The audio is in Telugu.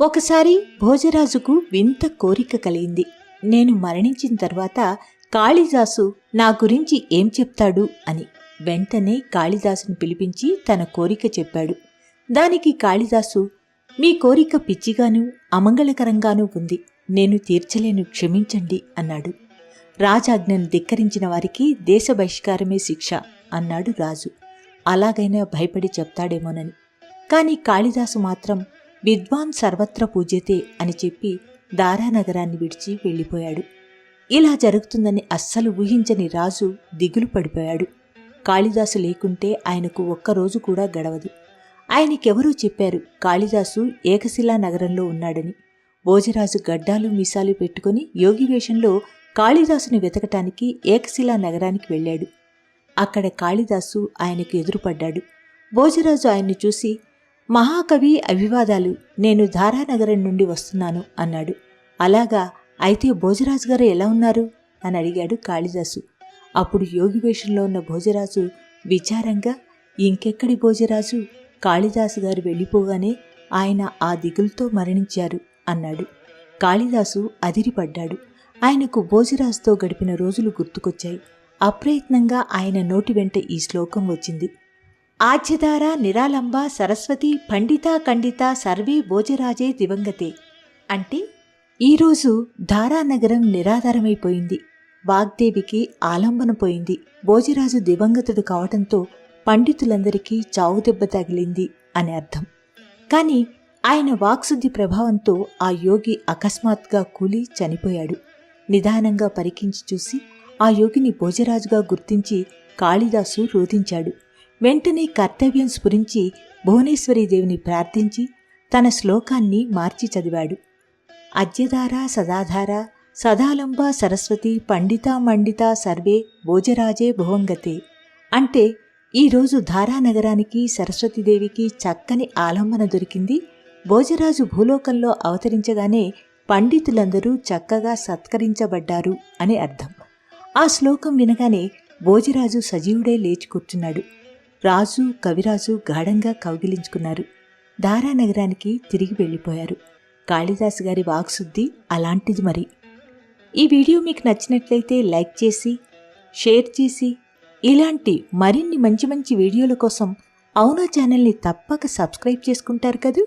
ఒకసారి భోజరాజుకు వింత కోరిక కలిగింది. నేను మరణించిన తర్వాత కాళిదాసు నా గురించి ఏం చెప్తాడు అని. వెంటనే కాళిదాసును పిలిపించి తన కోరిక చెప్పాడు. దానికి కాళిదాసు మీ కోరిక పిచ్చిగాను అమంగళకరంగానూ ఉంది. నేను తీర్చలేను క్షమించండి అన్నాడు. రాజాజ్ఞను ధిక్కరించిన వారికి దేశ బహిష్కారమే శిక్ష అన్నాడు రాజు. అలాగైనా భయపడి చెప్తాడేమోనని. కాని కాళిదాసు మాత్రం విద్వాన్ సర్వత్ర పూజ్యతే అని చెప్పి దారానగరాన్ని విడిచి వెళ్ళిపోయాడు. ఇలా జరుగుతుందని అస్సలు ఊహించని రాజు దిగులు పడిపోయాడు. కాళిదాసు లేకుంటే ఆయనకు ఒక్కరోజు కూడా గడవదు. ఆయనకెవరో చెప్పారు కాళిదాసు ఏకశిలా నగరంలో ఉన్నాడని. భోజరాజు గడ్డాలు మీసాలు పెట్టుకుని యోగి వేషంలో కాళిదాసుని వెతకటానికి ఏకశిలా నగరానికి వెళ్ళాడు. అక్కడ కాళిదాసు ఆయనకు ఎదురుపడ్డాడు. భోజరాజు ఆయన్ని చూసి మహాకవి అభివాదాలు నేను ధారానగరం నుండి వస్తున్నాను అన్నాడు. అలాగా అయితే భోజరాజు గారు ఎలా ఉన్నారు? అని అడిగాడు కాళిదాసు. అప్పుడు యోగి వేషంలో ఉన్న భోజరాజు విచారంగా ఇంకెక్కడి భోజరాజు? కాళిదాసు గారు వెళ్ళిపోగానే ఆయన ఆ దిగులతో మరణించారు అన్నాడు. కాళిదాసు అదిరిపడ్డాడు. ఆయనకు భోజరాజుతో గడిపిన రోజులు గుర్తుకొచ్చాయి. అప్రయత్నంగా ఆయన నోటి వెంట ఈ శ్లోకం వచ్చింది. ఆజ్యధార నిరాలంబ సరస్వతి పండిత ఖండిత సర్వే భోజరాజే దివంగతే. అంటే ఈరోజు ధారానగరం నిరాధారమైపోయింది. వాగ్దేవికి ఆలంబన పోయింది. భోజరాజు దివంగతుడు కావటంతో పండితులందరికీ చావు దెబ్బ తగిలింది అని అర్థం. కానీ ఆయన వాక్శుద్ధి ప్రభావంతో ఆ యోగి అకస్మాత్గా కూలి చనిపోయాడు. నిదానంగా పరికించి చూసి ఆ యోగిని భోజరాజుగా గుర్తించి కాళిదాసు రోధించాడు. వెంటనే కర్తవ్యం స్ఫురించి భువనేశ్వరీదేవిని ప్రార్థించి తన శ్లోకాన్ని మార్చి చదివాడు. అద్యధార సదాధార సదాలంబ సరస్వతి పండిత మండిత సర్వే భోజరాజే భువంగతే అంటే ఈరోజు ధారానగరానికి సరస్వతీదేవికి చక్కని ఆలంబన దొరికింది. భోజరాజు భూలోకంలో అవతరించగానే పండితులందరూ చక్కగా సత్కరించబడ్డారు అని అర్థం. ఆ శ్లోకం వినగానే భోజరాజు సజీవుడే లేచి కూర్చున్నాడు. రాజు కవిరాజు గాఢంగా కౌగిలించుకున్నారు. దారానగరానికి తిరిగి వెళ్ళిపోయారు. కాళిదాసు గారి వాక్శుద్ధి అలాంటిది మరి. ఈ వీడియో మీకు నచ్చినట్లయితే లైక్ చేసి షేర్ చేసి ఇలాంటి మరిన్ని మంచి మంచి వీడియోల కోసం అవునా ఛానల్ని తప్పక సబ్స్క్రైబ్ చేసుకుంటారు కదూ?